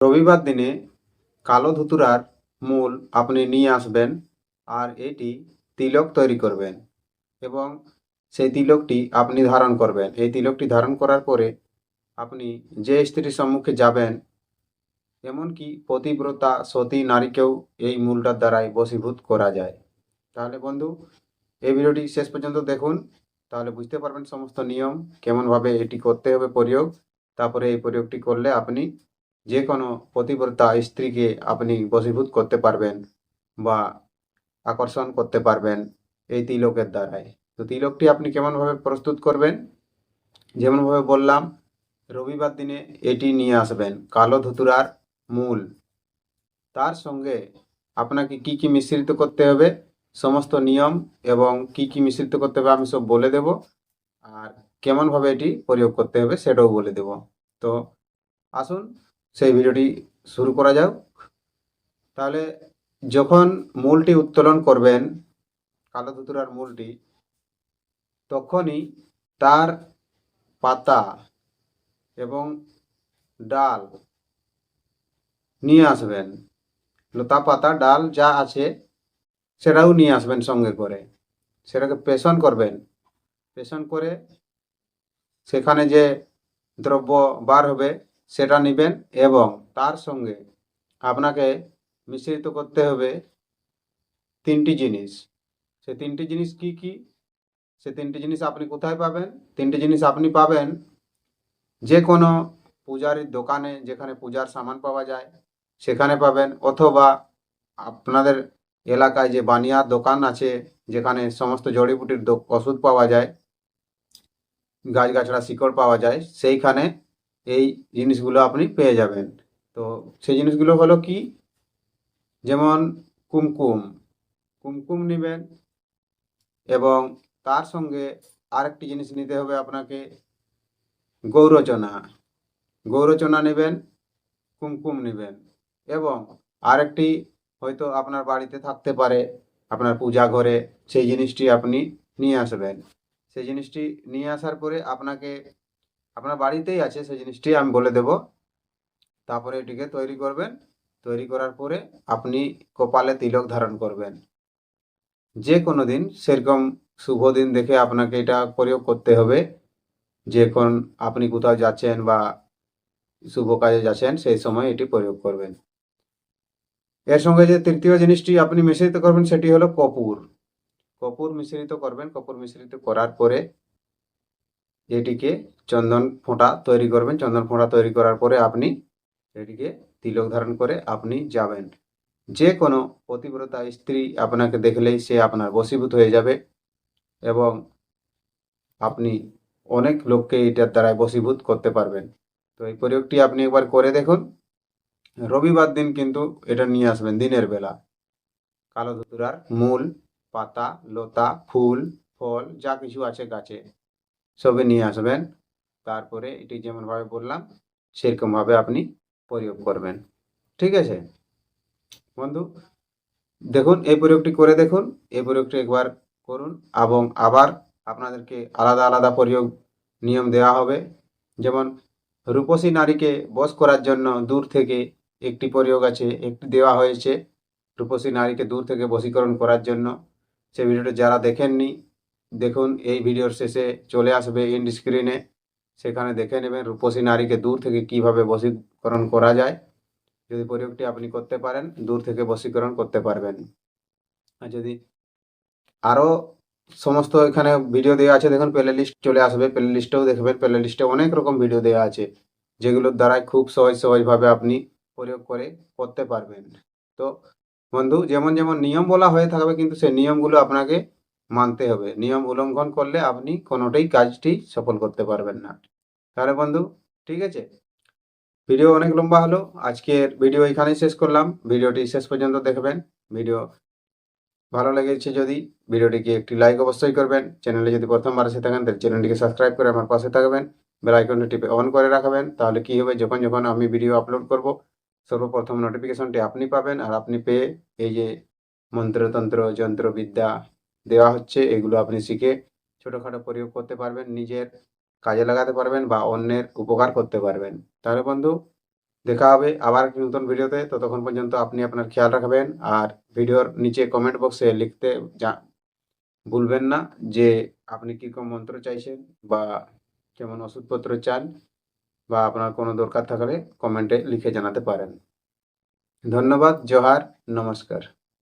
রবিবার দিনে কালো ধুতুরার মূল আপনি নিয়ে আসবেন আর এটি তিলক তৈরি করবেন এবং সেই তিলকটি আপনি ধারণ করবেন। এই তিলকটি ধারণ করার পরে আপনি যে স্ত্রীর সম্মুখে যাবেন, এমনকি পতিব্রতা সতী নারীকেও এই মূলটার দ্বারাই বশীভূত করা যায়। তাহলে বন্ধু, এই ভিডিওটি শেষ পর্যন্ত দেখুন। তাহলে বুঝতে পারবেন সমস্ত নিয়ম, কেমনভাবে এটি করতে হবে প্রয়োগ। তারপরে এই প্রয়োগটি করলে আপনি যে কোনো পতিব্রতা স্ত্রীকে আপনি বশীভূত করতে পারবেন বা আকর্ষণ করতে পারবেন এই তিলকের দ্বারাই। তো তিলকটি আপনি কেমনভাবে প্রস্তুত করবেন? যেমনভাবে বললাম, রবিবার দিনে এটি নিয়ে আসবেন, কালো ধুতুরার মূল। তার সঙ্গে আপনাকে কি কি মিশ্রিত করতে হবে, সমস্ত নিয়ম এবং কি কি মিশ্রিত করতে হবে আমি সব বলে দেব। আর কেমনভাবে এটি প্রয়োগ করতে হবে সেটাও বলে দেব। তো আসুন সেই ভিডিওটি শুরু করা যাক। তাহলে যখন মূলটি উত্তোলন করবেন, কালো ধুতুরার মূলটি, তখনই তার পাতা এবং ডাল নিয়ে আসবেন। লতা পাতা, ডাল যা আছে সেটাও নিয়ে আসবেন সঙ্গে করে। সেটাকে পেশন করবেন। পেশন করে সেখানে যে দ্রব্য বার হবে সেটা নেবেন এবং তার সঙ্গে আপনাকে মিশ্রিত করতে হবে তিনটি জিনিস। সে তিনটি জিনিস কি কি? সে তিনটি জিনিস আপনি কোথায় পাবেন? তিনটি জিনিস আপনি পাবেন যে কোনো পূজারীর দোকানে যেখানে পূজার সামান পাওয়া যায়, সেখানে পাবেন অথবা আপনাদের এলাকায় যে বানিয়ার দোকান আছে, যেখানে সমস্ত জড়িবুটির ওষুধ পাওয়া যায়, গাছগাছড়া শিকড় পাওয়া যায়, সেইখানে এই জিনিসগুলো আপনি পেয়ে যাবেন। তো সেই জিনিসগুলো হলো কি? যেমন কুমকুম। কুমকুম নেবেন এবং তার সঙ্গে আরেকটি জিনিস নিতে হবে আপনাকে, গৌরচনা। গৌরচনা নেবেন, কুমকুম নেবেন এবং আরেকটি হয়তো আপনার বাড়িতে থাকতে পারে, আপনার পূজা ঘরে, সেই জিনিসটি আপনি নিয়ে আসবেন। সেই জিনিসটি নিয়ে আসার পরে আপনাকে আপনার বাড়িতেই আছে সেই জিনিসটি, আমি বলে দেব। তারপরে এটিকে তৈরি করবেন। তৈরি করার পরে আপনি কপালে তিলক ধারণ করবেন। যে কোনো দিন, সেরকম শুভ দিন দেখে আপনাকে এটা প্রয়োগ করতে হবে। যে কোন আপনি কোথাও যাচ্ছেন বা শুভ কাজে যাচ্ছেন, সেই সময় এটি প্রয়োগ করবেন। এর সঙ্গে যে তৃতীয় জিনিসটি আপনি মিশ্রিত করবেন, সেটি হলো কপুর। কপুর মিশ্রিত করবেন। কপুর মিশ্রিত করার পরে এটিকে চন্দন ফোঁটা তৈরি করবেন। চন্দন ফোঁটা তৈরি করার পরে আপনি এটিকে তিলক ধারণ করে আপনি যাবেন। যে কোনো পতিব্রতা স্ত্রী আপনাকে দেখলেই সে আপনার বশীভূত হয়ে যাবে এবং আপনি অনেক লোককে এটার দ্বারা বশীভূত করতে পারবেন। তো এই প্রয়োগটি আপনি একবার করে দেখুন। রবিবার দিন কিন্তু এটা নিয়ে আসবেন দিনের বেলা। কালো ধুতুরার মূল, পাতা, লতা, ফুল, ফল, যা কিছু আছে গাছে। সবে নিয়ে আসবেন। তারপরে এটি যেমনভাবে বললাম, সেরকমভাবে আপনি প্রয়োগ করবেন। ঠিক আছে? বন্ধু, দেখুন, এই প্রয়োগটি করে দেখুন, এই প্রয়োগটি একবার করুন এবং আবার আপনাদেরকে আলাদা আলাদা প্রয়োগ নিয়ম দেওয়া হবে। যেমন, রূপসী নারীকে বশ করার জন্য দূর থেকে একটি প্রয়োগ আছে, একটি দেওয়া হয়েছে। রূপসী নারীকে দূর থেকে বশীকরণ করার জন্য। সে ভিডিওটা যারা দেখেননি দেখুন, এই ভিডিওর শেষে চলে আসবে এন্ড স্ক্রিনে সেখানে দেখে নেবেন রূপসী নারীকে দূর থেকে কীভাবে বশীকরণ করা যায়। যদি প্রয়োগটি আপনি করতে পারেন, দূর থেকে বশীকরণ করতে পারবেন। আর যদি আরও সমস্ত এখানে ভিডিও দেওয়া আছে, দেখুন প্লে লিস্ট চলে আসবে। প্লে লিস্টেও দেখবেন প্লে লিস্টে অনেক রকম ভিডিও দেওয়া আছে, যেগুলোর দ্বারাই খুব সহজ সহজভাবে আপনি প্রয়োগ করে করতে পারবেন। তো বন্ধু, যেমন যেমন নিয়ম বলা হয়ে থাকবে, কিন্তু সেই নিয়মগুলো আপনাকে মানতে হবে। নিয়ম উল্লঙ্ঘন করলে আপনি কোনোটাই কাজটি সফল করতে পারবেন না। তাহলে বন্ধু, ঠিক আছে? ভিডিও অনেক লম্বা হলো। আজকের ভিডিও এখানেই শেষ করলাম। ভিডিওটি শেষ পর্যন্ত দেখবেন। ভিডিও ভালো লেগেছে যদি, ভিডিওটিকে একটি লাইক অবশ্যই করবেন। চ্যানেলে যদি প্রথমবার এসে থাকেন, তাহলে চ্যানেলটিকে সাবস্ক্রাইব করে আমার পাশে থাকবেন। বেল আইকনটি টিপে অন করে রাখবেন। তাহলে কি হবে? যখন যখন আমি ভিডিও আপলোড করব, সর্বপ্রথম নোটিফিকেশনটি আপনি পাবেন। আর আপনি পেয়ে এই যে মন্ত্রতন্ত্র, যন্ত্রবিদ্যা দেওয়া হচ্ছে, এগুলো আপনি শিখে ছোটোখাটো প্রয়োগ করতে পারবেন, নিজের কাজে লাগাতে পারবেন বা অন্যের উপকার করতে পারবেন। তাহলে বন্ধু, দেখা হবে আবার একটি নতুন ভিডিওতে। ততক্ষণ পর্যন্ত আপনি আপনার খেয়াল রাখবেন আর ভিডিওর নিচে কমেন্ট বক্সে লিখতে যা, ভুলবেন না যে আপনি কীরকম মন্ত্র চাইছেন বা কেমন ওষুধপত্র চান বা আপনার কোনো দরকার থাকলে কমেন্টে লিখে জানাতে পারেন। ধন্যবাদ, জোহার, নমস্কার।